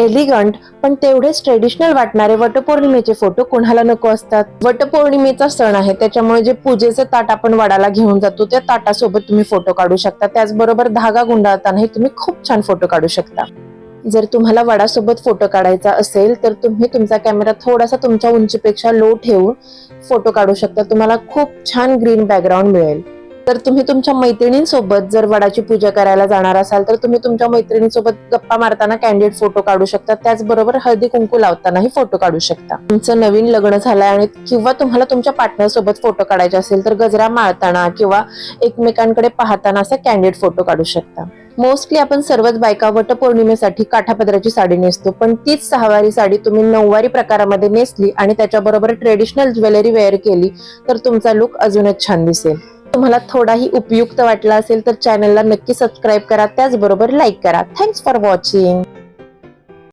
Elegant पण तेवढेच traditional वाटणारे वटपौर्णिमेचे फोटो कोणाला नको असतात? वटपौर्णिमेचा सण आहे त्याच्यामुळे जे पूजेचे ताट आपण वडाला घेऊन जातो त्या ताटासोबत तुम्ही फोटो काढू शकता. त्याचबरोबर धागा गुंडाळतानाही तुम्ही खूप छान फोटो काढू शकता. जर तुम्हाला वडासोबत फोटो काढायचा असेल तर तुम्ही तुमचा कॅमेरा थोडासा तुमच्या उंचीपेक्षा लो ठेवून फोटो काढू शकता. तुम्हाला खूप छान ग्रीन बॅकग्राऊंड मिळेल. तर तुम्ही तुमच्या मैत्रिणींसोबत जर वडाची पूजा करायला जाणार असाल तर तुम्ही तुमच्या मैत्रिणींसोबत गप्पा मारताना कॅन्डिड फोटो काढू शकता. त्याचबरोबर हळदी कुंकू लावतानाही फोटो काढू शकता. तुमचं नवीन लग्न झालंय आणि किंवा तुम्हाला तुमच्या पार्टनर सोबत फोटो काढायचे असेल तर गजरा माळताना किंवा एकमेकांकडे पाहताना असा कॅन्डिड फोटो काढू शकता. मोस्टली आपण सर्वच बायका वटपौर्णिमेसाठी काठापदराची साडी नेसतो पण तीच सहावारी साडी तुम्ही नऊवारी प्रकारामध्ये नेसली आणि त्याच्याबरोबर ट्रेडिशनल ज्वेलरी वेअर केली तर तुमचा लुक अजूनच छान दिसेल. तुम्हाला थोडाही उपयुक्त वाटला असेल तर चॅनलला नक्की सबस्क्राईब करा. त्याचबरोबर लाईक करा. Thanks for watching